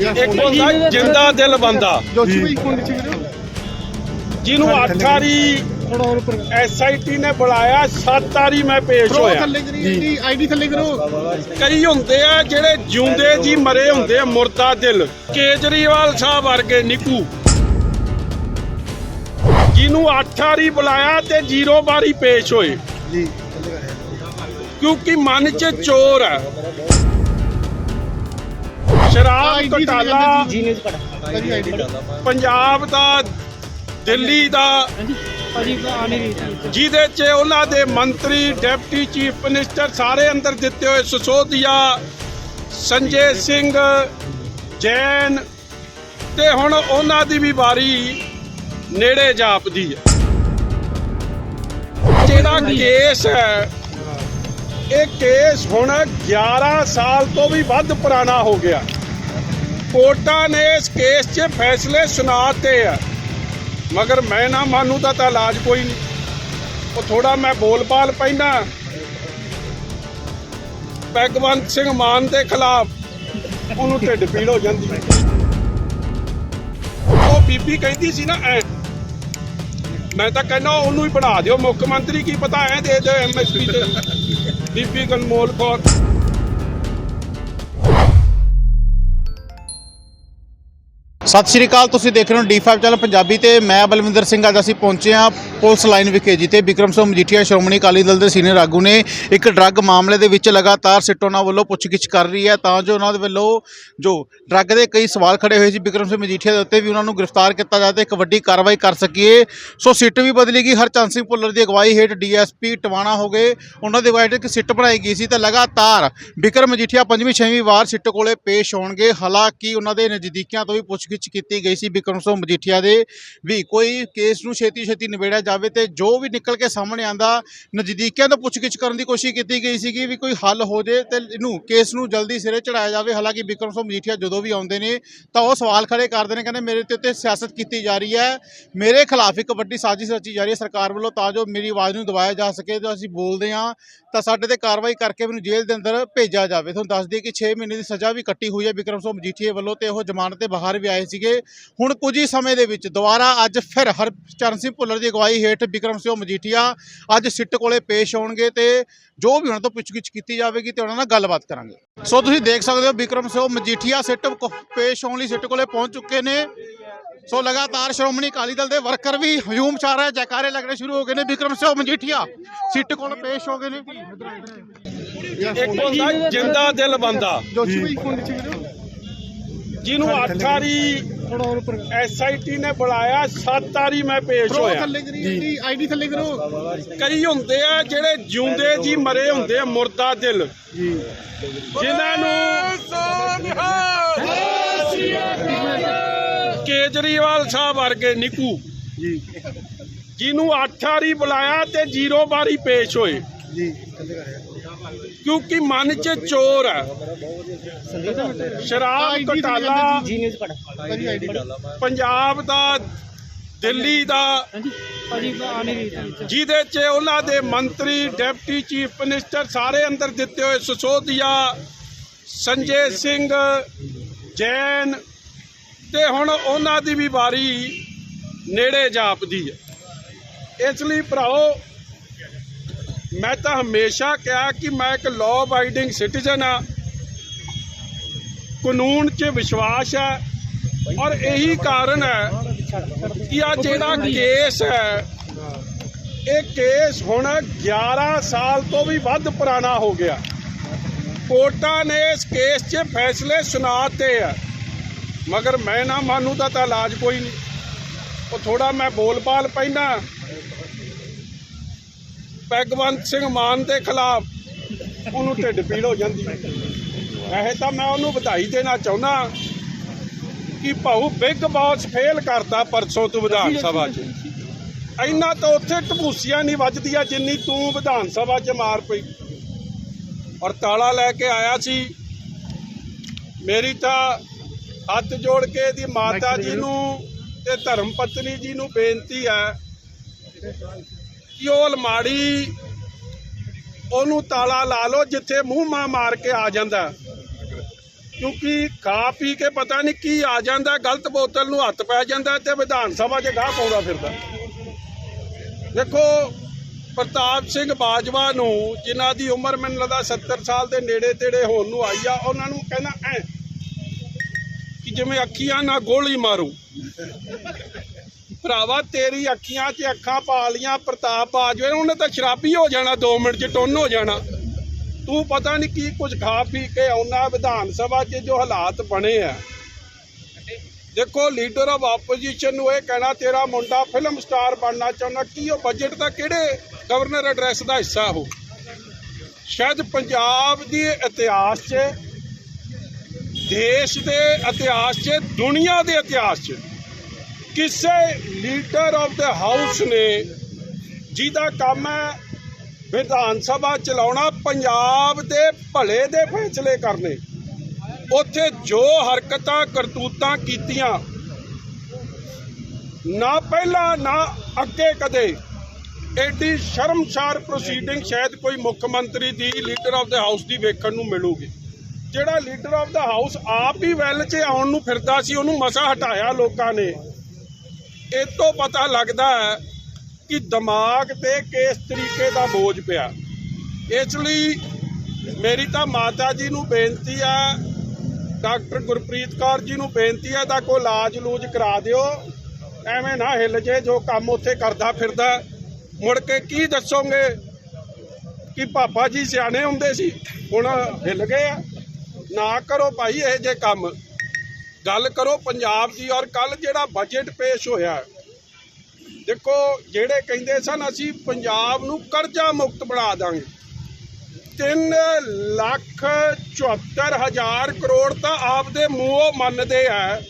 ਇੱਕ ਹੁੰਦਾ ਜਿੰਦਾ ਦਿਲ ਬੰਦਾ। ਜਿਹਨੂੰ ਅੱਠ ਵਾਰੀ। ਐਸਆਈਟੀ ਨੇ ਬੁਲਾਇਆ ਸੱਤ ਵਾਰੀ ਮੈਂ ਪੇਸ਼ ਹੋਇਆ। ਆਈਡੀ ਥੱਲੇ ਕਰੋ ਕਈ ਹੁੰਦੇ ਆ ਜਿਹੜੇ ਜਿਉਂਦੇ ਜੀ ਮਰੇ ਹੁੰਦੇ ਆ ਮੁਰਦਾ ਦਿਲ। ਕੇਜਰੀਵਾਲ ਸਾਹਿਬ ਵਰਗੇ ਨਿਕੂ। ਜਿਹਨੂੰ ਅੱਠ ਵਾਰੀ ਬੁਲਾਇਆ ਤੇ ਜ਼ੀਰੋ ਵਾਰੀ ਪੇਸ਼ ਹੋਏ। ਜੀ। ਕਿਉਂਕਿ ਮਨ 'ਚ ਚੋਰ ਹੈ। ਸ਼ਰਾਬ ਘਟਾਲਾ ਪੰਜਾਬ ਦਾ ਦਿੱਲੀ ਦਾ। ਜਿਹਦੇ 'ਚ ਉਹਨਾਂ ਦੇ ਮੰਤਰੀ ਡਿਪਟੀ ਚੀਫ ਮਿਨਿਸਟਰ ਸਾਰੇ ਅੰਦਰ ਦਿੱਤੇ ਹੋਏ ਸਸੋਦੀਆ ਸੰਜੇ ਸਿੰਘ ਜੈਨ ਤੇ ਹੁਣ ਉਹਨਾਂ ਦੀ ਵੀ ਵਾਰੀ ਨੇੜੇ ਜਾਪਦੀ ਹੈ। ਜਿਹੜਾ ਕੇਸ ਹੈ ਇਹ ਕੇਸ ਹੁਣ 11 ਸਾਲ ਤੋਂ ਵੀ ਵੱਧ ਪੁਰਾਣਾ ਹੋ ਗਿਆ। ਕੋਰਟਾਂ ਨੇ ਇਸ ਕੇਸ 'ਚ ਫੈਸਲੇ ਸੁਣਾਤੇ ਆ। ਮਗਰ ਮੈਂ ਨਾ ਮਾਨੂੰ ਦਾ ਤਾਂ ਇਲਾਜ ਕੋਈ ਨਹੀਂ। ਉਹ ਥੋੜਾ ਮੈਂ ਬੋਲਬਾਲ ਪੈਂਦਾ। ਭਗਵੰਤ ਸਿੰਘ ਮਾਨ ਦੇ ਖਿਲਾਫ ਉਹਨੂੰ ਢਿੱਡ ਪੀੜ ਹੋ ਜਾਂਦੀ। ਉਹ ਬੀਬੀ ਕਹਿੰਦੀ ਸੀ ਨਾ, ਐ। ਮੈਂ ਤਾਂ ਕਹਿੰਦਾ ਉਹਨੂੰ ਹੀ ਬਣਾ ਦਿਓ। ਮੁੱਖ ਮੰਤਰੀ ਕੀ ਪਤਾ ਐ ਦੇ ਦਿਓ ਐਮਐਸਪੀ ਤੇ। ਬੀਬੀ ਗਨਮੋਲ ਕੌਰ। ਸਤਿ ਸ਼੍ਰੀ ਅਕਾਲ, ਤੁਸੀਂ ਦੇਖ ਰਹੇ ਹੋ D5 ਚੈਨਲ ਪੰਜਾਬੀ ਤੇ ਮੈਂ ਬਲਵਿੰਦਰ ਸਿੰਘ ਅੱਜ ਅਸੀਂ ਪਹੁੰਚੇ ਹਾਂ ਪੁਲਿਸ ਲਾਈਨ ਵਿਖੇ, ਜਿੱਥੇ ਬਿਕਰਮ ਸਿੰਘ ਮਜੀਠੀਆ, ਸ਼੍ਰੋਮਣੀ ਅਕਾਲੀ ਦਲ ਦੇ ਸੀਨੀਅਰ ਆਗੂ ਨੇ ਇੱਕ ਡਰੱਗ ਮਾਮਲੇ ਦੇ ਵਿੱਚ ਲਗਾਤਾਰ ਸਿੱਟੋਨਾ ਵੱਲੋਂ ਪੁੱਛਗਿੱਛ ਕਰ ਰਹੀ ਹੈ। ਤਾਂ ਜੋ ਉਹਨਾਂ ਦੇ ਵੱਲੋਂ ਜੋ ਡਰੱਗ ਦੇ ਕਈ ਸਵਾਲ ਖੜੇ ਹੋਏ ਸੀ ਬਿਕਰਮ ਸਿੰਘ ਮਜੀਠੀਆ ਦੇ ਉੱਤੇ ਵੀ ਉਹਨਾਂ ਨੂੰ ਗ੍ਰਿਫਤਾਰ ਕੀਤਾ ਜਾਵੇ ਤੇ ਇੱਕ ਵੱਡੀ ਕਾਰਵਾਈ ਕਰ ਸਕੀਏ। ਸੋ ਸਿੱਟ ਵੀ ਬਦਲੀ ਗਈ ਹਰਚੰਦ ਸਿੰਘ ਭੁੱਲਰ ਦੀ ਅਗਵਾਈ ਹੇਠ ਡੀਐਸਪੀ ਟਵਾਣਾ ਹੋ ਗਏ। ਉਹਨਾਂ ਦੇ ਅਗਵਾਈ ਹੇਠ ਇੱਕ ਸਿੱਟ ਬਣਾਈ ਗਈ ਸੀ ਤੇ ਲਗਾਤਾਰ ਬਿਕਰਮ ਮਜੀਠੀਆ ਪੰਜਵੀਂ, ਛੇਵੀਂ ਵਾਰ ਸਿੱਟ ਕੋਲੇ ਪੇਸ਼ ਹੋਣਗੇ। ਹਾਲਾਂਕਿ ਉਹਨਾਂ ਦੇ ਨਜ਼ਦੀਕੀਆਂ ਤੋਂ ਵੀ ਪੁੱਛ ਪੁੱਛਗਿੱਛ ਕੀਤੀ ਗਈ ਸੀ ਵਿਕਰਮ ਸਿੰਘ ਮਜੀਠੀਆ ਦੇ, ਵੀ ਕੋਈ ਕੇਸ ਨੂੰ ਛੇਤੀ ਛੇਤੀ ਨਿਬੇੜਿਆ ਜਾਵੇ ਤੇ ਜੋ ਵੀ ਨਿਕਲ ਕੇ ਸਾਹਮਣੇ ਆਂਦਾ ਨਜ਼ਦੀਕਿਆਂ ਤੋਂ ਪੁੱਛਗਿੱਛ ਕਰਨ ਦੀ ਕੋਸ਼ਿਸ਼ ਕੀਤੀ ਗਈ ਸੀਗੀ ਵੀ ਕੋਈ ਹੱਲ ਹੋ ਜੇ ਤੇ ਇਹਨੂੰ ਕੇਸ ਨੂੰ ਜਲਦੀ ਸਿਰੇ ਚੜਾਇਆ ਜਾਵੇ। ਹਾਲਾਂਕਿ ਵਿਕਰਮ ਸਿੰਘ ਮਜੀਠੀਆ ਜਦੋਂ ਵੀ ਆਉਂਦੇ ਨੇ ਤਾਂ ਉਹ ਸਵਾਲ ਖੜੇ ਕਰਦੇ ਨੇ, ਕਹਿੰਦੇ ਮੇਰੇ ਤੇ ਉੱਤੇ ਸਿਆਸਤ ਕੀਤੀ ਜਾ ਰਹੀ ਹੈ, ਮੇਰੇ ਖਿਲਾਫ ਇੱਕ ਵੱਡੀ ਸਾਜ਼ਿਸ਼ ਰਚੀ ਜਾ ਰਹੀ ਹੈ ਸਰਕਾਰ ਵੱਲੋਂ ਤਾਂ ਜੋ ਮੇਰੀ ਆਵਾਜ਼ ਨੂੰ ਦਬਾਇਆ ਜਾ ਸਕੇ, ਜੋ ਅਸੀਂ ਬੋਲਦੇ ਹਾਂ ਤਾਂ ਸਾਡੇ ਤੇ ਕਾਰਵਾਈ ਕਰਕੇ ਮੈਨੂੰ ਜੇਲ੍ਹ ਦੇ ਅੰਦਰ ਭੇਜਿਆ ਜਾਵੇ। ਤੁਹਾਨੂੰ ਦੱਸ ਦਈਏ ਕਿ 6 ਮਹੀਨੇ ਦੀ ਸਜ਼ਾ ਵੀ ਕੱਟੀ ਹੋਈ ਹੈ ਵਿਕਰਮ ਸਿੰਘ ਮਜੀਠੀਏ ਵੱਲੋਂ ਤੇ ਉਹ ਜ਼ਮਾਨਤ ਤੇ ਬਾਹਰ ਵੀ ਆਏ ਸੀਗੇ। ਹੁਣ ਕੁਝ ਹੀ ਸਮੇਂ ਦੇ ਵਿੱਚ ਦੁਬਾਰਾ ਅੱਜ ਫਿਰ ਹਰਚਰਨ ਸਿੰਘ ਭੁੱਲਰ ਦੀ ਅਗਵਾਈ ਹੇਠ ਵਿਕਰਮ ਸਿੰਘ ਮਜੀਠੀਆ ਅੱਜ ਸਿੱਟ ਕੋਲੇ ਪੇਸ਼ ਹੋਣਗੇ ਤੇ ਜੋ ਵੀ ਉਹਨਾਂ ਤੋਂ ਪੁੱਛਗਿੱਛ ਕੀਤੀ ਜਾਵੇਗੀ ਤੇ ਉਹਨਾਂ ਨਾਲ ਗੱਲਬਾਤ ਕਰਾਂਗੇ। ਸੋ ਤੁਸੀਂ ਦੇਖ ਸਕਦੇ ਹੋ ਵਿਕਰਮ ਸਿੰਘ ਮਜੀਠੀਆ ਸਿੱਟ ਪੇਸ਼ ਹੋਣ ਲਈ ਸਿੱਟ ਕੋਲੇ ਪਹੁੰਚ ਚੁੱਕੇ ਨੇ। ਸੋ ਲਗਾਤਾਰ ਸ਼੍ਰੋਮਣੀ ਅਕਾਲੀ ਦਲ ਦੇ ਵਰਕਰ ਵੀ ਹਯੂਮ ਚਾਹ ਰਹੇ ਜੈਕਾਰੇ ਲੱਗਣੇ ਸ਼ੁਰੂ ਹੋ ਗਏ ਨੇ। ਵਿਕਰਮ ਸਿੰਘ ਮਜੀਠੀਆ ਸਿੱਟ ਕੋਲ ਪੇਸ਼ ਹੋ ਗਏ ਨੇ। ਇੱਕ ਹੁੰਦਾ ਜਿੰਦਾ ਦਿਲ ਬੰਦਾ ਜੋਸ਼ੀ ਭਾਈ ਫੋਨ ਵਿੱਚ ਵੀਰੇ ਜਿਹਨੂੰ ਅੱਠ ਵਾਰੀ ਥੋੜਾ ਹੋਰ ਉੱਪਰ ਐਸਆਈਟੀ ਨੇ ਬੁਲਾਇਆ ਸੱਤ ਵਾਰੀ ਮੈਂ ਪੇਸ਼ ਹੋਇਆ। ਆਈਡੀ ਥੱਲੇ ਕਰੋ। ਕਈ ਹੁੰਦੇ ਆ ਜਿਹੜੇ ਜਿਉਂਦੇ ਜੀ ਮਰੇ ਹੁੰਦੇ ਆ ਮੁਰਦਾ ਦਿਲ। ਜੀ। ਜਿਨ੍ਹਾਂ ਨੂੰ ਕੇਜਰੀਵਾਲ ਸਾਹਿਬ ਵਰਗੇ ਨਿਕੂ। ਜੀ। ਜਿਹਨੂੰ ਅੱਠ ਵਾਰੀ ਬੁਲਾਇਆ ਤੇ ਜ਼ੀਰੋ ਵਾਰੀ ਪੇਸ਼ ਹੋਏ। ਜੀ। ਕਿਉਂਕਿ ਮਨ 'ਚ ਚੋਰ ਹੈ। ਸ਼ਰਾਬ ਘਟਾਲਾ। ਪੰਜਾਬ ਦਾ ਦਿੱਲੀ ਦਾ। ਜਿਹਦੇ 'ਚ ਉਹਨਾਂ ਦੇ ਮੰਤਰੀ ਡਿਪਟੀ ਚੀਫ ਮਿਨਿਸਟਰ ਸਾਰੇ ਅੰਦਰ ਦਿੱਤੇ ਹੋਏ ਸਸੋਦੀਆ ਸੰਜੇ ਸਿੰਘ ਜੈਨ ਤੇ ਹੁਣ ਉਹਨਾਂ ਦੀ ਵੀ ਵਾਰੀ ਨੇੜੇ ਜਾਪਦੀ ਹੈ। ਇਸ ਲਈ ਭਰਾਓ ਮੈਂ ਤਾਂ ਹਮੇਸ਼ਾ ਕਿਹਾ ਕਿ ਮੈਂ ਇੱਕ ਲਾਅ ਅਬਾਈਡਿੰਗ ਸਿਟੀਜ਼ਨ ਆ ਕਾਨੂੰਨ 'ਚ ਵਿਸ਼ਵਾਸ ਹੈ ਔਰ ਇਹੀ ਕਾਰਨ ਹੈ ਕਿ ਆ ਜਿਹੜਾ ਕੇਸ ਹੈ, ਇਹ ਕੇਸ ਹੁਣ 11 ਸਾਲ ਤੋਂ ਵੀ ਵੱਧ ਪੁਰਾਣਾ ਹੋ ਗਿਆ। ਕੋਰਟਾਂ ਨੇ ਇਸ ਕੇਸ 'ਚ ਫੈਸਲੇ ਸੁਣਾਤੇ ਆ। ਮਗਰ ਮੈਂ ਨਾ ਮਾਨੂੰ ਦਾ ਤਾਂ ਇਲਾਜ ਕੋਈ ਨਹੀਂ। ਉਹ ਥੋੜਾ ਮੈਂ ਬੋਲ-ਬਾਲ ਪੈਂਦਾ। ਭਗਵੰਤ ਸਿੰਘ ਮਾਨ ਦੇ ਖਿਲਾਫ ਉਹਨੂੰ ਢਿੱਡ ਪੀੜ ਹੋ ਜਾਂਦੀ। ਇਹ ਤਾਂ ਮੈਂ ਉਹਨੂੰ ਵਧਾਈ ਦੇਣਾ ਚਾਹੁੰਦਾ ਕਿ ਭਾਊ ਬਿਗ ਬਾਸ ਫੇਲ ਕਰਤਾ ਪਰਸੋਂ ਤੋਂ ਵਿਧਾਨ ਸਭਾ 'ਚ। ਇੰਨਾ ਤਾਂ ਉੱਥੇ ਟਪੂਸੀਆਂ ਨਹੀਂ ਵੱਜਦੀਆਂ ਜਿੰਨੀ ਤੂੰ ਵਿਧਾਨ ਸਭਾ 'ਚ ਮਾਰ ਪਈ। ਔਰ ਤਾਲਾ ਲੈ ਕੇ ਆਇਆ ਸੀ। ਮੇਰੀ ਤਾਂ ਹੱਥ ਜੋੜ ਕੇ ਇਹਦੀ ਮਾਤਾ ਜੀ ਨੂੰ ਤੇ ਧਰਮ ਪਤਨੀ ਜੀ ਨੂੰ ਬੇਨਤੀ ਹੈ ਕਿ ਉਹ ਅਲਮਾੜੀ ਉਹਨੂੰ ਤਾਲਾ ਲਾ ਲਓ, ਜਿੱਥੇ ਮੂੰਹ ਮਾ ਮਾਰ ਕੇ ਆ ਜਾਂਦਾ। ਕਿਉਂਕਿ ਖਾ ਪੀ ਕੇ ਪਤਾ ਨਹੀਂ ਕੀ ਆ ਜਾਂਦਾ, ਗਲਤ ਬੋਤਲ ਨੂੰ ਹੱਥ ਪੈ ਜਾਂਦਾ ਤੇ ਵਿਧਾਨ ਸਭਾ 'ਚ ਗਾਹ ਪਾਉਂਦਾ ਫਿਰਦਾ। ਦੇਖੋ, ਪ੍ਰਤਾਪ ਸਿੰਘ ਬਾਜਵਾ ਨੂੰ, ਜਿਨ੍ਹਾਂ ਦੀ ਉਮਰ ਮੈਨੂੰ ਲੱਗਦਾ 70 ਸਾਲ ਦੇ ਨੇੜੇ ਤੇੜੇ ਹੋਣ ਨੂੰ ਆਈ ਆ, ਉਹਨਾਂ ਨੂੰ ਕਹਿੰਦਾ, ਐ, ਕਿ ਜਿਵੇਂ ਅੱਖੀਆਂ ਨਾਲ ਗੋਲੀ ਮਾਰੂ। ਭਰਾਵਾ, ਤੇਰੀ ਅੱਖੀਆਂ 'ਚ ਅੱਖਾਂ ਪਾ ਲੀਆਂ ਪ੍ਰਤਾਪ ਬਾਜਵੇ ਉਹਨੇ ਤਾਂ ਸ਼ਰਾਬੀ ਹੋ ਜਾਣਾ 2 ਮਿੰਟ 'ਚ ਟੁੰਨ ਹੋ ਜਾਣਾ। ਤੂੰ ਪਤਾ ਨਹੀਂ ਕੀ ਕੁਝ ਖਾ ਪੀ ਕੇ ਆਉਣਾ ਵਿਧਾਨ ਸਭਾ 'ਚ, ਜੋ ਹਾਲਾਤ ਬਣੇ ਆ। ਦੇਖੋ ਲੀਡਰ ਆਫ ਆਪੋਜੀਸ਼ਨ ਨੂੰ ਇਹ ਕਹਿਣਾ, ਤੇਰਾ ਮੁੰਡਾ ਫਿਲਮ ਸਟਾਰ ਬਣਨਾ ਚਾਹੁੰਦਾ, ਕੀ ਉਹ ਬਜਟ ਦਾ ਕਿਹੜੇ ਗਵਰਨਰ ਐਡਰੈਸ ਦਾ ਹਿੱਸਾ ਹੋ? ਸ਼ਾਇਦ ਪੰਜਾਬ ਦੇ ਇਤਿਹਾਸ 'ਚ, ਦੇਸ਼ ਦੇ ਇਤਿਹਾਸ 'ਚ, ਦੁਨੀਆ ਦੇ ਇਤਿਹਾਸ 'ਚ ਕਿਸੇ ਲੀਡਰ ਆਫ ਦਾ ਹਾਊਸ ਨੇ ਜਿਹਦਾ ਕੰਮ ਹੈ ਵਿਧਾਨ ਸਭਾ ਚਲਾਉਣਾ ਪੰਜਾਬ ਦੇ ਭਲੇ ਦੇ ਫੈਸਲੇ ਕਰਨੇ। ਉੱਥੇ ਜੋ ਹਰਕਤਾਂ, ਕਰਤੂਤਾਂ ਕੀਤੀਆਂ, ਨਾ ਪਹਿਲਾਂ, ਨਾ ਅੱਗੇ ਕਦੇ ਐਡੀ ਸ਼ਰਮਸ਼ਾਰ ਪ੍ਰੋਸੀਡਿੰਗ ਸ਼ਾਇਦ ਕੋਈ ਮੁੱਖ ਮੰਤਰੀ ਦੀ ਲੀਡਰ ਆਫ ਦਾ ਹਾਊਸ ਦੀ ਵੇਖਣ ਨੂੰ ਮਿਲੂਗੀ। ਜਿਹੜਾ ਲੀਡਰ ਆਫ ਦਾ ਹਾਊਸ ਆਪ ਹੀ ਵੈਲ 'ਚ ਆਉਣ ਨੂੰ ਫਿਰਦਾ ਸੀ, ਉਹਨੂੰ ਮਸਾ ਹਟਾਇਆ ਲੋਕਾਂ ਨੇ। ਇਹ ਤੋਂ ਪਤਾ ਲੱਗਦਾ ਹੈ ਕਿ ਦਿਮਾਗ ਤੇ ਕਿਸ ਤਰੀਕੇ ਦਾ ਬੋਝ ਪਿਆ। ਇਸ ਲਈ ਮੇਰੀ ਤਾਂ ਮਾਤਾ ਜੀ ਨੂੰ ਬੇਨਤੀ ਆ ਡਾਕਟਰ ਗੁਰਪ੍ਰੀਤ ਕੌਰ ਜੀ ਨੂੰ ਬੇਨਤੀ ਆ ਤਾਂ ਕੋਈ ਇਲਾਜ ਲੂਜ ਕਰਾ ਦਿਓ। ਐਵੇਂ ਨਾ ਹਿੱਲ ਜੇ, ਜੋ ਕੰਮ ਉੱਥੇ ਕਰਦਾ ਫਿਰਦਾ। ਮੁੜ ਕੇ ਕੀ ਦੱਸੋਗੇ ਕਿ ਪਾਪਾ ਜੀ ਸਿਆਣੇ ਹੁੰਦੇ ਸੀ, ਹੁਣ ਹਿੱਲ ਗਏ ਆ। ਨਾ ਕਰੋ ਭਾਈ ਇਹ ਜੇ ਕੰਮ। ਗੱਲ ਕਰੋ ਪੰਜਾਬ ਦੀ ਔਰ ਕੱਲ ਜਿਹੜਾ ਬਜਟ ਪੇਸ਼ ਹੋਇਆ ਦੇਖੋ, ਜਿਹੜੇ ਕਹਿੰਦੇ ਸਨ, ਅਸੀਂ ਪੰਜਾਬ ਨੂੰ ਕਰਜ਼ਾ ਮੁਕਤ ਬਣਾ ਦਾਂਗੇ। 3 ਲੱਖ 74 ਹਜ਼ਾਰ ਕਰੋੜ ਤਾਂ ਆਪਦੇ ਮੂੰਹੋਂ ਮੰਨਦੇ ਆ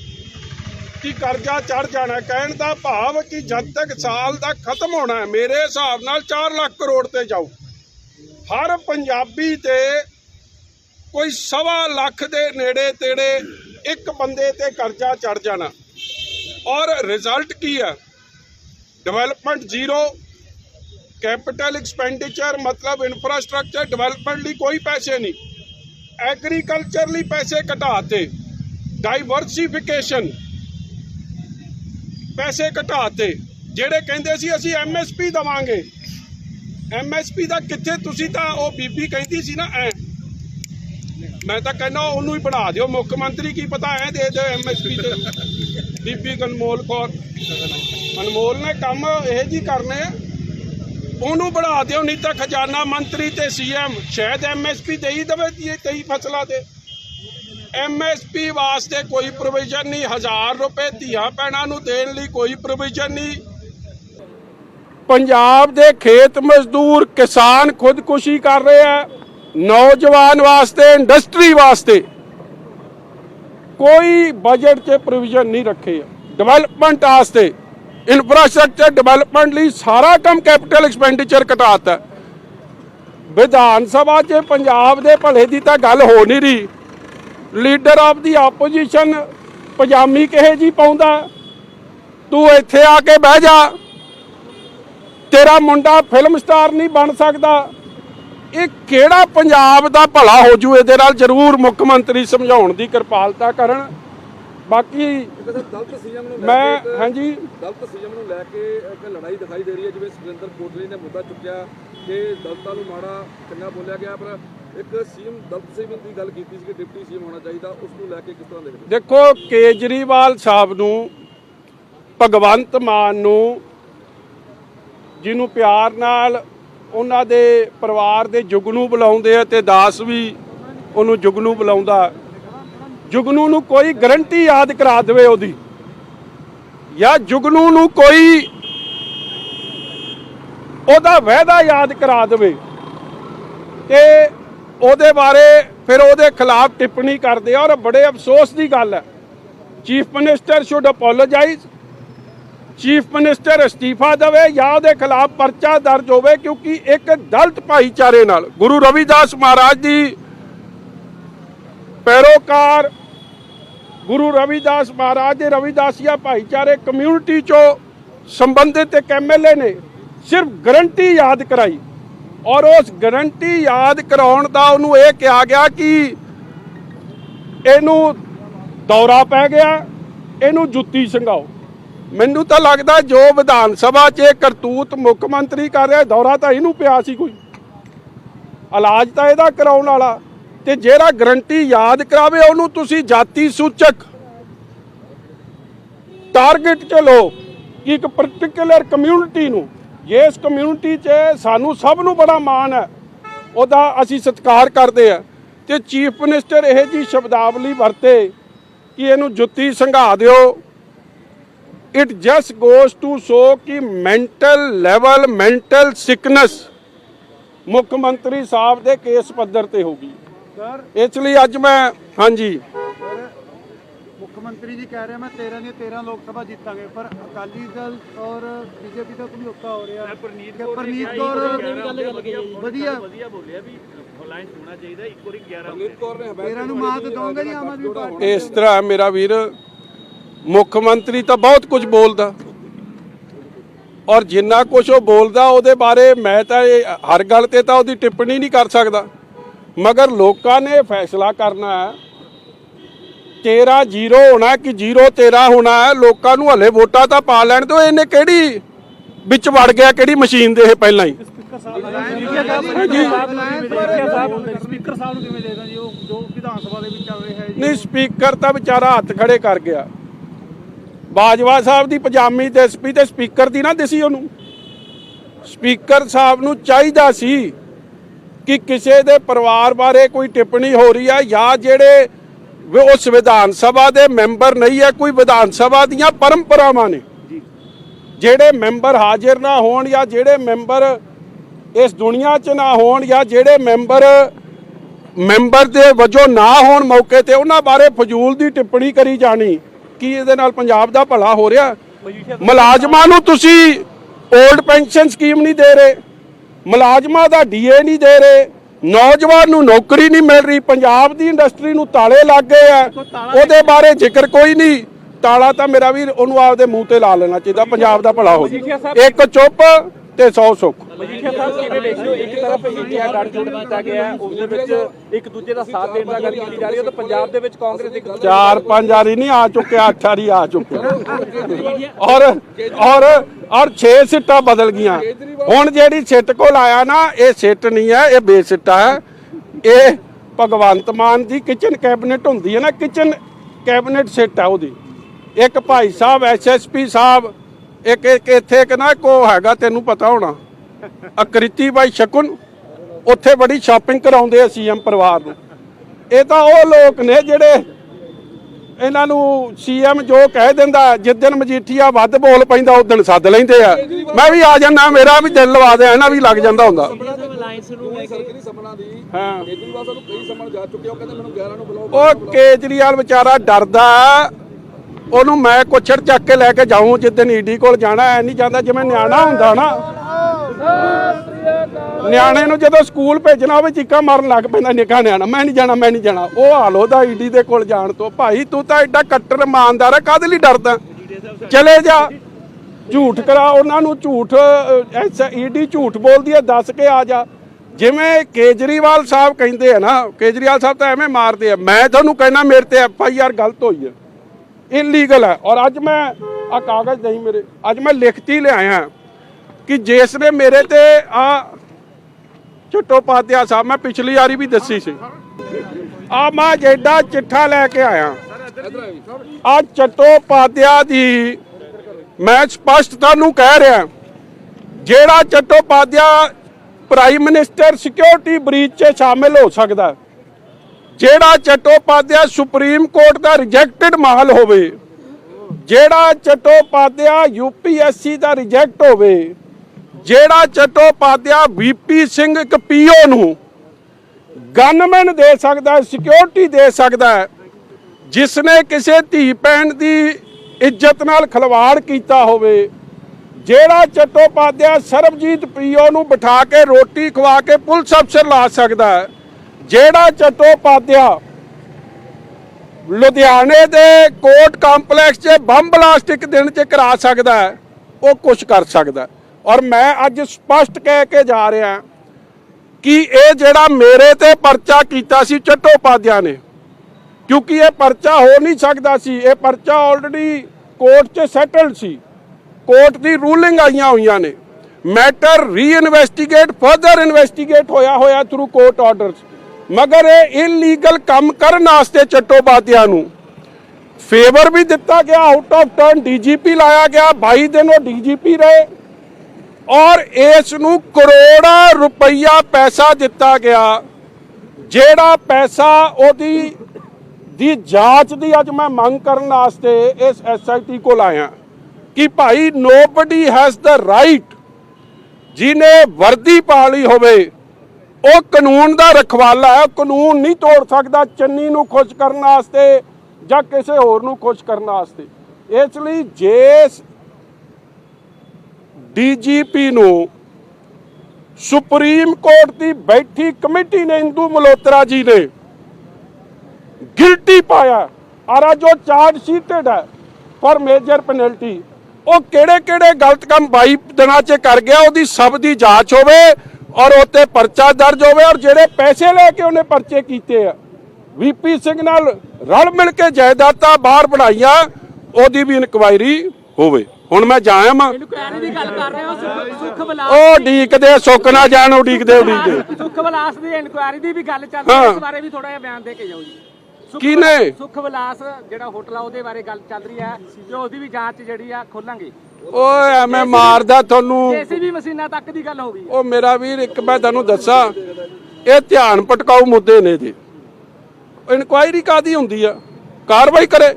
ਕਿ ਕਰਜ਼ਾ ਚੜ ਜਾਣਾ। ਕਹਿਣ ਦਾ ਭਾਵ ਕਿ ਜਦ ਤੱਕ ਸਾਲ ਦਾ ਖਤਮ ਹੋਣਾ ਹੈ, ਮੇਰੇ ਹਿਸਾਬ ਨਾਲ 4 ਲੱਖ ਕਰੋੜ ਤੇ ਜਾਊ ਹਰ ਪੰਜਾਬੀ ਤੇ ਕੋਈ ਸਵਾ ਲੱਖ ਦੇ ਨੇੜੇ ਤੇੜੇ ਇੱਕ ਬੰਦੇ ਤੇ ਕਰਜ਼ਾ ਚੜ ਜਾਣਾ। ਔਰ ਰਿਜ਼ਲਟ ਕੀ ਹੈ? ਡਿਵੈਲਪਮੈਂਟ ਜ਼ੀਰੋ ਕੈਪੀਟਲ ਐਕਸਪੈਂਡੀਚਰ ਮਤਲਬ ਇਨਫਰਾਸਟ੍ਰਕਚਰ ਡਿਵੈਲਪਮੈਂਟ ਲਈ ਕੋਈ ਪੈਸੇ ਨਹੀਂ। ਐਗਰੀਕਲਚਰ ਲਈ ਪੈਸੇ ਘਟਾਤੇ। ਡਾਈਵਰਸਿਫਿਕੇਸ਼ਨ ਪੈਸੇ ਘਟਾਤੇ। ਜਿਹੜੇ ਕਹਿੰਦੇ ਸੀ, ਅਸੀਂ ਐਮਐਸਪੀ ਦਵਾਂਗੇ। ਐਮਐਸਪੀ ਦਾ ਕਿੱਥੇ, ਤੁਸੀਂ ਤਾਂ ਉਹ ਬੀਬੀ ਕਹਿੰਦੀ ਸੀ ਨਾ, ਐ। ਮੈਂ ਤਾਂ ਕਹਿੰਦਾ ਉਹਨੂੰ ਹੀ ਬਣਾ ਦਿਓ। ਮੁੱਖ ਮੰਤਰੀ ਕੀ ਪਤਾ ਐ ਦੇ ਦਿਓ ਐਮਐਸਪੀ ਤੇ ਬੀਬੀ ਕਨਮੋਲ ਕੌਰ। ਅਨਮੋਲ ਨੇ ਕੰਮ ਇਹ ਜੀ ਕਰਨੇ। ਉਹਨੂੰ ਬਣਾ ਦਿਓ, ਨਹੀਂ ਤਾਂ ਖਜ਼ਾਨਾ ਮੰਤਰੀ ਤੇ ਸੀਐਮ ਸ਼ਾਇਦ ਐਮਐਸਪੀ ਦੇ ਦਵੇ ਜੀ ਕਈ ਫਸਲਾਂ ਤੇ। ਐਮਐਸਪੀ ਵਾਸਤੇ ਕੋਈ ਪ੍ਰੋਵੀਜ਼ਨ ਨਹੀਂ, ਹਜ਼ਾਰ ਰੁਪਏ ਧੀਆਂ ਭੈਣਾਂ ਨੂੰ ਦੇਣ ਲਈ ਕੋਈ ਪ੍ਰੋਵੀਜ਼ਨ ਨਹੀਂ। ਪੰਜਾਬ ਦੇ ਖੇਤ ਮਜ਼ਦੂਰ ਕਿਸਾਨ ਖੁਦਕੁਸ਼ੀ ਕਰ ਰਹੇ ਆ। ਨੌਜਵਾਨ ਵਾਸਤੇ ਇੰਡਸਟਰੀ ਵਾਸਤੇ ਕੋਈ ਬਜਟ 'ਚ ਪ੍ਰੋਵੀਜ਼ਨ ਨਹੀਂ ਰੱਖੇ ਡਿਵੈਲਪਮੈਂਟ ਵਾਸਤੇ ਇਨਫਰਾਸਟ੍ਰਕਚਰ ਡਿਵੈਲਪਮੈਂਟ ਲਈ ਸਾਰਾ ਕੰਮ ਕੈਪੀਟਲ ਐਕਸਪੈਂਡੀਚਰ ਘਟਾਤਾ। ਵਿਧਾਨ ਸਭਾ 'ਚ, ਪੰਜਾਬ ਦੇ ਭਲੇ ਦੀ ਤਾਂ ਗੱਲ ਹੋ ਨਹੀਂ ਰਹੀ। ਲੀਡਰ ਆਫ ਦੀ ਆਪੋਜੀਸ਼ਨ ਪਜਾਮੀ ਕਿਹੇ ਜੀ ਪਾਉਂਦਾ? ਤੂੰ ਇੱਥੇ ਆ ਕੇ ਬਹਿ ਜਾ। ਤੇਰਾ ਮੁੰਡਾ ਫਿਲਮ ਸਟਾਰ ਨਹੀਂ ਬਣ ਸਕਦਾ। ਇਹ ਕਿਹੜਾ ਪੰਜਾਬ ਦਾ ਭਲਾ ਹੋ ਜੂ? ਇਹਦੇ ਨਾਲ ਜ਼ਰੂਰ ਮੁੱਖ ਮੰਤਰੀ ਸਮਝਾਉਣ ਦੀ ਕਿਰਪਾਲਤਾ ਕਰਨ। ਬਾਕੀ ਦਲਤ ਸੀਐਮ ਨੂੰ ਲੈ ਮੈਂ ਹਾਂਜੀ। ਦਲਤ ਸੀਐਮ ਨੂੰ ਲੈ ਕੇ ਇੱਕ ਲੜਾਈ ਦਿਖਾਈ ਦੇ ਰਹੀ ਹੈ ਜਿਵੇਂ ਸੁਰਿੰਦਰ ਕੋਟਲੀ ਨੇ ਮੁੱਦਾ ਚੁੱਕਿਆ ਕਿ ਦਲਤਾਂ ਨੂੰ ਮਾੜਾ ਚੰਗਾ ਬੋਲਿਆ ਗਿਆ ਪਰ ਇੱਕ ਸੀਐਮ ਦਲਤ ਸੀਐਮ ਦੀ ਗੱਲ ਕੀਤੀ ਸੀ ਕਿ ਡਿਪਟੀ ਸੀਐਮ ਹੋਣਾ ਚਾਹੀਦਾ ਉਸ ਨੂੰ ਲੈ ਕੇ ਕਿਸ ਤਰ੍ਹਾਂ ਦੇਖਦੇ ਦੇਖੋ ਕੇਜਰੀਵਾਲ ਸਾਹਿਬ ਨੂੰ ਭਗਵੰਤ ਮਾਨ ਨੂੰ ਜਿਹਨੂੰ ਪਿਆਰ ਨਾਲ ਉਹਨਾਂ ਦੇ ਪਰਿਵਾਰ ਦੇ ਜੁਗਨੂ ਬੁਲਾਉਂਦੇ ਆ ਤੇ ਦਾਸ ਵੀ ਉਹਨੂੰ ਜੁਗਨੂ ਬੁਲਾਉਂਦਾ। ਜੁਗਨੂ ਨੂੰ ਕੋਈ ਗਰੰਟੀ ਯਾਦ ਕਰਾ ਦੇਵੇ ਉਹਦੀ। ਜਾਂ ਜੁਗਨੂ ਨੂੰ ਕੋਈ ਉਹਦਾ ਵਾਅਦਾ ਯਾਦ ਕਰਾ ਦੇਵੇ ਤੇ ਉਹਦੇ ਬਾਰੇ ਫਿਰ ਉਹਦੇ ਖਿਲਾਫ ਟਿੱਪਣੀ ਕਰਦੇ ਆ। ਔਰ ਬੜੇ ਅਫਸੋਸ ਦੀ ਗੱਲ ਹੈ। Chief minister should apologise chief minister ਅਸਤੀਫਾ ਦੇਵੇ ਜਾਂ ਉਹਦੇ ਖਿਲਾਫ ਪਰਚਾ ਦਰਜ ਹੋਵੇ, ਕਿਉਂਕਿ ਇੱਕ ਦਲਤ ਭਾਈਚਾਰੇ ਨਾਲ, ਗੁਰੂ ਰਵਿਦਾਸ ਮਹਾਰਾਜ ਦੀ ਪੈਰੋਕਾਰ, ਗੁਰੂ ਰਵਿਦਾਸ ਮਹਾਰਾਜ ਦੇ ਰਵਿਦਾਸੀਆ ਭਾਈਚਾਰੇ ਕਮਿਊਨਿਟੀ ਚੋਂ ਸੰਬੰਧਿਤ ਇੱਕ ਐਮਐਲਏ ਨੇ ਸਿਰਫ ਗਰੰਟੀ ਯਾਦ ਕਰਾਈ। ਔਰ ਉਸ ਗਰੰਟੀ ਯਾਦ ਕਰਾਉਣ ਦਾ ਉਹਨੂੰ ਇਹ ਕਿਹਾ ਗਿਆ ਕਿ ਇਹਨੂੰ ਦੌਰਾ ਪੈ ਗਿਆ, ਇਹਨੂੰ ਜੁੱਤੀ ਸੰਘਾਓ। ਮੈਨੂੰ ਤਾਂ ਲੱਗਦਾ ਜੋ ਵਿਧਾਨ ਸਭਾ 'ਚ ਕਰਤੂਤ ਮੁੱਖ ਮੰਤਰੀ ਕਰ ਰਿਹਾ, ਦੌਰਾ ਤਾਂ ਇਹਨੂੰ ਪਿਆ ਸੀ ਕੋਈ। ਇਲਾਜ ਤਾਂ ਇਹਦਾ ਕਰਾਉਣ ਵਾਲਾ। ਤੇ ਜਿਹੜਾ ਗਰੰਟੀ ਯਾਦ ਕਰਾਵੇ, ਉਹਨੂੰ ਤੁਸੀਂ ਜਾਤੀ ਸੂਚਕ ਟਾਰਗੇਟ ਚ ਲਓ। ਕਿ ਇੱਕ ਪਾਰਟਿਕੂਲਰ ਕਮਿਊਨਿਟੀ ਨੂੰ। ਜਿਸ ਕਮਿਊਨਿਟੀ 'ਚ ਸਾਨੂੰ ਸਭ ਨੂੰ ਬੜਾ ਮਾਣ ਹੈ। ਉਹਦਾ ਅਸੀਂ ਸਤਿਕਾਰ ਕਰਦੇ ਆ ਤੇ ਚੀਫ ਮਿਨਿਸਟਰ ਇਹ ਜੀ ਸ਼ਬਦਾਵਲੀ ਵਰਤੇ ਕਿ ਇਹਨੂੰ ਜੁੱਤੀ ਸੰਘਾ ਦਿਓ। It just goes to show ਕਿ ਮੈਂਟਲ ਲੈਵਲ ਮੈਂਟਲ ਸਿਕਨੈਸ ਮੁੱਖ ਮੰਤਰੀ ਸਾਹਿਬ ਦੇ ਕੇਸ ਪੱਧਰ ਤੇ ਹੋਗੀ ਇਸ ਲਈ ਅੱਜ ਮੈਂ ਹਾਂਜੀ। ਮੁੱਖ ਮੰਤਰੀ ਜੀ ਕਹਿ ਰਹੇ ਮੈਂ 13 ਦੀਆਂ 13 ਲੋਕ ਸਭਾ ਜਿੱਤਾਂਗੇ ਪਰ ਅਕਾਲੀ ਦਲ ਔਰ ਬੀਜੇਪੀ ਦਾ ਸਮਝੌਤਾ ਹੋ ਰਿਹਾ। ਪਰਨੀਤ ਕੌਰ ਪਰਨੀਤ ਕੌਰ ਵਧੀਆ ਅਮਿਤ ਕੌਰ ਨੇ ਹਮਾਇਤ 13 ਨੂੰ ਮਾਤ ਦੋਗੇ ਜੀ ਆਮ ਆਦਮੀ ਪਾਰਟੀ ਇਸ ਤਰ੍ਹਾਂ ਮੇਰਾ ਵੀਰ ਮੁੱਖ ਮੰਤਰੀ ਤਾਂ ਬਹੁਤ ਕੁਝ ਬੋਲਦਾ। ਔਰ ਜਿੰਨਾ ਕੁਝ ਉਹ ਬੋਲਦਾ ਉਹਦੇ ਬਾਰੇ ਮੈਂ ਤਾਂ ਹਰ ਗੱਲ ਤੇ ਤਾਂ ਉਹਦੀ ਟਿੱਪਣੀ ਨਹੀਂ ਕਰ ਸਕਦਾ। ਮਗਰ ਲੋਕਾਂ ਨੇ ਫੈਸਲਾ ਕਰਨਾ ਹੈ 13 ਜ਼ੀਰੋ ਹੋਣਾ ਕਿ ਜ਼ੀਰੋ 13 ਹੋਣਾ ਹੈ ਲੋਕਾਂ ਨੂੰ ਹਲੇ ਵੋਟਾਂ ਤਾਂ ਪਾ ਲੈਣ ਦਿਓ ਇਹਨੇ ਕਿਹੜੀ ਵਿੱਚ ਵੜ ਗਿਆ ਕਿਹੜੀ ਮਸ਼ੀਨ ਦੇ ਇਹ ਪਹਿਲਾਂ ਹੀ। ਸਪੀਕਰ ਸਾਹਿਬ ਨੂੰ ਕਿਵੇਂ ਦੇਦਾ ਜੀ? ਉਹ ਜੋ ਵਿਧਾਨ ਸਭਾ ਦੇ ਵਿੱਚ ਚੱਲ ਰਿਹਾ ਹੈ ਨਹੀਂ ਸਪੀਕਰ ਤਾਂ ਵਿਚਾਰਾ ਹੱਥ ਖੜੇ ਕਰ ਗਿਆ। ਬਾਜਵਾ ਸਾਹਿਬ ਦੀ ਪਜਾਮੀ ਤੇ ਸਪੀ ਤੇ ਸਪੀਕਰ ਦੀ ਨਾ ਦਿਸੀ ਉਹਨੂੰ। ਸਪੀਕਰ ਸਾਹਿਬ ਨੂੰ ਚਾਹੀਦਾ ਸੀ ਕਿ ਕਿਸੇ ਦੇ ਪਰਿਵਾਰ ਬਾਰੇ ਕੋਈ ਟਿੱਪਣੀ ਹੋ ਰਹੀ ਹੈ ਜਾਂ ਜਿਹੜੇ ਉਸ ਵਿਧਾਨ ਸਭਾ ਦੇ ਮੈਂਬਰ ਨਹੀਂ ਹੈ ਕੋਈ ਵਿਧਾਨ ਸਭਾ ਦੀਆਂ ਪਰੰਪਰਾਵਾਂ ਨੇ। ਜਿਹੜੇ ਮੈਂਬਰ ਹਾਜ਼ਰ ਨਾ ਹੋਣ ਜਾਂ ਜਿਹੜੇ ਮੈਂਬਰ ਇਸ ਦੁਨੀਆ 'ਚ ਨਾ ਹੋਣ ਜਾਂ ਜਿਹੜੇ ਮੈਂਬਰ ਮੈਂਬਰ ਦੇ ਵਜੋਂ ਨਾ ਹੋਣ ਮੌਕੇ ਤੇ ਉਹਨਾਂ ਬਾਰੇ ਫਜ਼ੂਲ ਦੀ ਟਿੱਪਣੀ ਕਰੀ ਜਾਣੀ। ਕੀ ਇਹਦੇ ਨਾਲ ਪੰਜਾਬ ਦਾ ਭਲਾ ਹੋ ਰਿਹਾ? ਮੁਲਾਜ਼ਮਾਂ ਨੂੰ ਤੁਸੀਂ 올ਡ ਪੈਨਸ਼ਨ ਸਕੀਮ ਨਹੀਂ ਦੇ ਰਹੇ। ਮੁਲਾਜ਼ਮਾਂ ਦਾ ਡੀਏ ਨਹੀਂ ਦੇ ਰਹੇ। ਨੌਜਵਾਨ ਨੂੰ ਨੌਕਰੀ ਨਹੀਂ ਮਿਲ ਰਹੀ। ਪੰਜਾਬ ਦੀ ਇੰਡਸਟਰੀ ਨੂੰ ਤਾਲੇ ਲੱਗ ਗਏ ਆ। ਉਹਦੇ ਬਾਰੇ ਜ਼ਿਕਰ ਕੋਈ ਨਹੀਂ। ਤਾਲਾ ਤਾਂ ਮੇਰਾ ਵੀਰ ਉਹਨੂੰ ਆਪਦੇ ਮੂੰਹ ਤੇ ਲਾ ਲੈਣਾ ਚਾਹੀਦਾ। ਪੰਜਾਬ ਦਾ ਭਲਾ ਹੋ ਇੱਕ ਚੁੱਪ ਤੇ 100 ਸੁੱਖ। ਮਜੀਠੀਆ ਸਾਹਿਬ ਕਿਵੇਂ ਦੇਖਦੇ ਹੋ? ਇੱਕ ਤਰਫ ਇੰਡੀਆ ਗੱਠਜੋੜ ਕੀਤਾ ਗਿਆ ਹੈ, ਉਸ ਦੇ ਵਿੱਚ ਇੱਕ ਦੂਜੇ ਦਾ ਸਾਥ ਦੇਣ ਦਾ ਗੱਲ ਕੀਤੀ ਜਾ ਰਹੀ ਹੈ ਤਾਂ ਪੰਜਾਬ ਦੇ ਵਿੱਚ ਕਾਂਗਰਸ ਇੱਕ ਦੂਜੇ ਚਾਰ ਪੰਜ ਵਾਰੀ ਨਹੀਂ ਆ ਚੁੱਕਿਆ ਅੱਠ ਵਾਰੀ ਆ ਚੁੱਕਿਆ ਔਰ ਔਰ ਔਰ 6 ਸਿੱਟਾਂ ਬਦਲ ਗਈਆਂ। ਹੁਣ ਜਿਹੜੀ ਸਿੱਟ ਕੋਲ ਆਇਆ ਨਾ ਇਹ ਸਿੱਟ ਨਹੀਂ ਹੈ ਇਹ ਬੇਸਿੱਟਾ ਹੈ। ਇਹ ਭਗਵੰਤ ਮਾਨ ਦੀ ਕਿਚਨ ਕੈਬਨਿਟ ਹੁੰਦੀ ਹੈ ਨਾ ਕਿਚਨ ਕੈਬਨਿਟ ਸਿੱਟ ਹੈ ਉਹਦੀ। ਇੱਕ ਭਾਈ ਸਾਹਿਬ ਐਸਐਸਪੀ ਸਾਹਿਬ ਇੱਕ ਇੱਕ ਇੱਥੇ ਇੱਕ ਨਾ ਕੋ ਹੈਗਾ ਤੈਨੂੰ ਪਤਾ ਹੋਣਾ। ਅਕ੍ਰਿਤੀ ਬਾਈ ਸ਼ਕੁਨ ਉੱਥੇ ਬੜੀ ਸ਼ਾਪਿੰਗ ਕਰਾਉਂਦੇ ਆ ਸੀਐਮ ਪਰਿਵਾਰ ਨੂੰ। ਇਹ ਤਾਂ ਉਹ ਲੋਕ ਨੇ ਜਿਹੜੇ ਇਹਨਾਂ ਨੂੰ ਸੀਐਮ ਜੋ ਕਹਿ ਦਿੰਦਾ ਜਿੱਦਣ ਮਜੀਠੀਆ ਵੱਧ ਬੋਲ ਪੈਂਦਾ ਉਦੋਂ ਸੱਦ ਲੈਂਦੇ ਆ। ਮੈਂ ਵੀ ਆ ਜਾਣਾ ਮੇਰਾ ਵੀ ਦਿਲ ਲਵਾ ਦੇ ਇਹਨਾਂ ਵੀ ਲੱਗ ਜਾਂਦਾ ਹੁੰਦਾ। ਸਰਕਾਰੀ ਸਮਣਾ ਦੀ ਹਾਂ। ਕੇਜਰੀਵਾਲ ਸਾਹਿਬ ਨੂੰ ਕਈ ਸਮਣ ਜਾ ਚੁੱਕੇ ਆ, ਉਹ ਕਹਿੰਦੇ ਮੈਨੂੰ 11 ਨੂੰ ਬੁਲਾਓ ਉਹ ਕੇਜਰੀਵਾਲ ਵਿਚਾਰਾ ਡਰਦਾ ਉਹਨੂੰ ਮੈਂ ਕੁੱਛੜ ਚੱਕ ਕੇ ਲੈ ਕੇ ਜਾਊਂ ਜਿੱਦਣ ਈਡੀ ਕੋਲ ਜਾਣਾ, ਐ ਨਹੀਂ ਜਾਂਦਾ ਜਿਵੇਂ ਨਿਆਣਾ ਹੁੰਦਾ ਨਾ। ਨਿਆਣੇ ਨੂੰ ਜਦੋਂ ਸਕੂਲ ਭੇਜਣਾ ਹੋਵੇ, ਚੀਕਾਂ ਮਾਰਨ ਲੱਗ ਪੈਂਦਾ ਨਿੱਕਾ ਨਿਆਣਾ। ਮੈਂ ਨਹੀਂ ਜਾਣਾ, ਮੈਂ ਨਹੀਂ ਜਾਣਾ। ਉਹ ਹਾਲ ਉਹਦਾ ਈਡੀ ਦੇ ਕੋਲ ਜਾਣ ਤੋਂ। ਭਾਈ, ਤੂੰ ਤਾਂ ਐਡਾ ਕੱਟਰ ਇਮਾਨਦਾਰ ਹੈ ਕਾਹਦੇ ਲਈ ਡਰਦਾ? ਚਲੇ ਜਾ। ਝੂਠ ਕਰਾ, ਉਹਨਾਂ ਨੂੰ ਝੂਠ ਐਸਾ, ਈਡੀ ਝੂਠ ਬੋਲਦੀ ਹੈ ਦੱਸ ਕੇ ਆ ਜਾ। ਜਿਵੇਂ ਕੇਜਰੀਵਾਲ ਸਾਹਿਬ ਕਹਿੰਦੇ ਆ ਨਾ, ਕੇਜਰੀਵਾਲ ਸਾਹਿਬ ਤਾਂ ਐਵੇਂ ਮਾਰਦੇ ਆ। ਮੈਂ ਤੁਹਾਨੂੰ ਕਹਿਣਾ, ਮੇਰੇ ਤੇ ਐਫ ਆਈ ਆਰ ਗਲਤ ਹੋਈ ਹੈ ਇਲੀਗਲ ਹੈ। ਔਰ ਅੱਜ ਮੈਂ ਆ ਕਾਗਜ਼ ਨਹੀਂ ਮੇਰੇ, ਅੱਜ ਮੈਂ ਲਿਖਤੀ ਲਿਆਇਆ ਕਿ ਜਿਸ ਨੇ ਮੇਰੇ ਤੇ ਆ ਚਟੋਪਾਧਿਆ ਸਾਹਿਬ, ਮੈਂ ਪਿਛਲੀ ਵਾਰੀ ਵੀ ਦੱਸੀ ਸੀ। ਆ ਮੈਂ ਜਿਹੜਾ ਚਿੱਠਾ ਲੈ ਕੇ ਆਇਆ ਆ ਚਟੋਪਾਧਿਆ ਦੀ ਮੈਂ ਸਪਸ਼ਟ ਤੁਹਾਨੂੰ ਕਹਿ ਰਿਹਾ, ਜਿਹੜਾ Chattopadhyay prime minister security breach 'ਚ ਸ਼ਾਮਿਲ ਹੋ ਸਕਦਾ ਜਿਹੜਾ ਚਟੋਪਾਧਿਆ ਸੁਪਰੀਮ ਕੋਰਟ ਦਾ ਰਿਜੈਕਟਡ ਮਾਹਲ ਹੋਵੇ, ਜਿਹੜਾ ਚਟੋਪਾਧਿਆ ਯੂਪੀਐਸਸੀ ਦਾ ਰਿਜੈਕਟ ਹੋਵੇ, ਜਿਹੜਾ ਚਟੋਪਾਧਿਆ ਵੀਪੀ ਸਿੰਘ ਇੱਕ ਪੀਓ ਨੂੰ ਗਨਮੈਨ ਦੇ ਸਕਦਾ ਹੈ ਸਿਕਿਉਰਿਟੀ ਦੇ ਸਕਦਾ ਹੈ ਜਿਸ ਨੇ ਕਿਸੇ ਧੀ ਭੈਣ ਦੀ ਇੱਜ਼ਤ ਨਾਲ ਖਿਲਵਾੜ ਕੀਤਾ ਹੋਵੇ, ਜਿਹੜਾ ਚਟੋਪਾਧਿਆ ਸਰਬਜੀਤ ਪੀਓ ਨੂੰ ਬਿਠਾ ਕੇ ਰੋਟੀ ਖਵਾ ਕੇ ਪੁਲਿਸ ਅਫਸਰ ਲਾ ਸਕਦਾ ਹੈ ਜਿਹੜਾ ਚਟੋਪਾਧਿਆ ਲੁਧਿਆਣੇ ਦੇ ਕੋਰਟ ਕੰਪਲੈਕਸ 'ਚ ਬੰਬ ਬਲਾਸਟ ਇੱਕ ਦਿਨ 'ਚ ਕਰਾ ਸਕਦਾ ਹੈ, ਉਹ ਕੁਝ ਕਰ ਸਕਦਾ ਔਰ ਮੈਂ ਅੱਜ ਸਪਸ਼ਟ ਕਹਿ ਕੇ ਜਾ ਰਿਹਾ ਕਿ ਇਹ ਜਿਹੜਾ ਮੇਰੇ ਤੇ ਪਰਚਾ ਕੀਤਾ ਸੀ ਚਟੋਪਾਧਿਆ ਨੇ, ਕਿਉਂਕਿ ਇਹ ਪਰਚਾ ਹੋ ਨਹੀਂ ਸਕਦਾ ਸੀ, ਇਹ ਪਰਚਾ ਆਲਰੇਡੀ ਕੋਰਟ 'ਚ ਸੈਟਲਡ ਸੀ। ਕੋਰਟ ਦੀ ਰੂਲਿੰਗ ਆਈਆਂ ਹੋਈਆਂ ਨੇ। ਮੈਟਰ ਰੀਇਨਵੈਸਟੀਗੇਟ ਫਰਦਰ ਇਨਵੈਸਟੀਗੇਟ ਹੋਇਆ ਹੋਇਆ ਥਰੂ ਕੋਰਟ ਆਰਡਰਸ ਮਗਰ ਇਹ ਇਲੀਗਲ ਕੰਮ ਕਰਨ ਵਾਸਤੇ ਚੱਟੋਪਾਧਿਆਂ ਨੂੰ। ਫੇਵਰ ਵੀ ਦਿੱਤਾ ਗਿਆ ਆਊਟ ਆਫ ਟਰਨ ਡੀਜੀਪੀ ਲਾਇਆ ਗਿਆ 22 ਦਿਨ ਉਹ ਡੀਜੀਪੀ ਰਹੇ। ਔਰ ਇਸ ਨੂੰ ਕਰੋੜਾਂ ਰੁਪਈਆ ਪੈਸਾ ਦਿੱਤਾ ਗਿਆ, ਜਿਹੜਾ ਪੈਸਾ ਉਹਦੀ, ਦੀ ਜਾਂਚ ਦੀ ਅੱਜ ਮੈਂ ਮੰਗ ਕਰਨ ਵਾਸਤੇ ਇਸ ਐਸਆਈਟੀ ਕੋਲ ਆਇਆ। ਕਿ ਭਾਈ ਨੋਬਡੀ ਹੈਜ਼ ਦਾ ਰਾਈਟ ਜਿਹਨੇ ਵਰਦੀ ਪਾ ਲਈ ਹੋਵੇ ਉਹ ਕਾਨੂੰਨ ਦਾ ਰਖਵਾਲਾ ਹੈ ਉਹ ਕਾਨੂੰਨ ਨਹੀਂ ਤੋੜ ਸਕਦਾ ਚੰਨੀ ਨੂੰ ਖੁਸ਼ ਕਰਨ ਵਾਸਤੇ ਜਾਂ ਕਿਸੇ ਹੋਰ ਨੂੰ ਖੁਸ਼ ਕਰਨ ਵਾਸਤੇ। ਇਸ ਲਈ ਜੇ ਡੀਜੀਪੀ ਨੂੰ ਸੁਪਰੀਮ ਕੋਰਟ ਦੀ ਬੈਠੀ ਕਮੇਟੀ ਨੇ ਇੰਦੂ ਮਲਹੋਤਰਾ ਜੀ ਨੇ ਗਿਲਟੀ ਪਾਇਆ ਆਰਾ ਜੋ ਚਾਰਜ ਸ਼ੀਟਡ ਹੈ ਫॉर ਮੇਜਰ ਪੈਨਲਟੀ ਉਹ ਕਿਹੜੇ ਕਿਹੜੇ ਗਲਤ ਕੰਮ 22 ਦਿਨਾਂ 'ਚ ਕਰ ਗਿਆ, ਉਹਦੀ ਸਭ ਦੀ ਜਾਂਚ ਹੋਵੇ ਔਰ ਉੱਤੇ ਪਰਚਾ ਦਰਜ ਹੋਵੇ ਔਰ ਜਿਹੜੇ ਪੈਸੇ ਲੈ ਕੇ ਉਹਨੇ ਪਰਚੇ ਕੀਤੇ ਆ। ਵੀਪੀ ਸਿੰਘ ਨਾਲ ਰਲ ਮਿਲ ਕੇ ਜਾਇਦਾਦਾਂ ਬਾਹਰ ਬਣਾਈਆਂ ਉਹਦੀ ਵੀ ਇਨਕੁਆਇਰੀ ਹੋਵੇ। ਹੁਣ ਮੈਂ ਜਾਇਆ ਮਾਂ ਇਨਕੁਆਇਰੀ ਦੀ ਗੱਲ ਕਰ ਰਹੇ ਹੋ ਸੁਖ- ਸੁਖ ਵਿਲਾਸ ਉਹ ਡੀਕਦੇ ਸੁੱਕ ਨਾ ਜਾਣ ਉਡੀਕਦੇ ਉਡੀਕਦੇ ਸੁਖ ਵਿਲਾਸ ਦੀ ਇਨਕੁਆਇਰੀ ਦੀ ਵੀ ਗੱਲ ਚੱਲ ਰਹੀ ਹੈ। ਇਸ ਬਾਰੇ ਵੀ ਥੋੜਾ ਜਿਹਾ ਬਿਆਨ ਦੇ ਕੇ ਜਾਓ ਜੀ। ਕਿਹਨੇ? ਵਿਲਾਸ- ਸੁਖ ਵਿਲਾਸ ਜਿਹੜਾ ਹੋਟਲ ਆ ਉਹਦੇ ਬਾਰੇ ਗੱਲ ਚੱਲ ਰਹੀ ਹੈ ਤੇ ਉਹਦੀ ਵੀ ਜਾਂਚ ਜਿਹੜੀ ਆ ਖੋਲਾਂਗੇ। ਓਏ ਐਵੇਂ ਮਾਰਦਾ ਤੁਹਾਨੂੰ। ਜੇਸੀਬੀ ਮਸ਼ੀਨਾਂ ਤੱਕ ਦੀ ਗੱਲ ਹੋ ਗਈ ਉਹ ਮੇਰਾ ਵੀਰ ਇੱਕ ਮੈਂ ਤੁਹਾਨੂੰ ਦੱਸਾਂ ਇਹ ਧਿਆਨ ਪਟਕਾਊ ਮੁੱਦੇ ਨੇ ਜੀ ਇਨਕੁਆਇਰੀ ਕਾਦੀ ਹੁੰਦੀ ਆ? ਕਾਰਵਾਈ ਕਰੇ।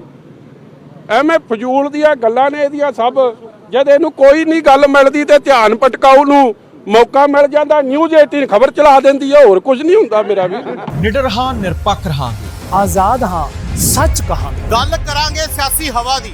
ਐਵੇਂ ਫਜ਼ੂਲ ਦੀਆਂ ਗੱਲਾਂ ਨੇ ਇਹਦੀਆਂ ਸਭ। ਜਦ ਇਹਨੂੰ ਕੋਈ ਨਹੀਂ ਗੱਲ ਮਿਲਦੀ ਤੇ ਧਿਆਨ ਪਟਕਾਊ ਨੂੰ ਮੌਕਾ ਮਿਲ ਜਾਂਦਾ ਨਿਊਜ਼ 18 ਖਬਰ ਚਲਾ ਦਿੰਦੀ ਆ ਹੋਰ ਕੁਝ ਨਹੀਂ ਹੁੰਦਾ ਮੇਰਾ ਵੀਰ। ਨਿਡਰ ਹਾਂ ਨਿਰਪੱਖ ਰਹਾਂਗੇ। ਆਜ਼ਾਦ ਹਾਂ ਸੱਚ ਕਹਾਂ ਗੱਲ ਕਰਾਂਗੇ ਸਿਆਸੀ ਹਵਾ ਦੀ।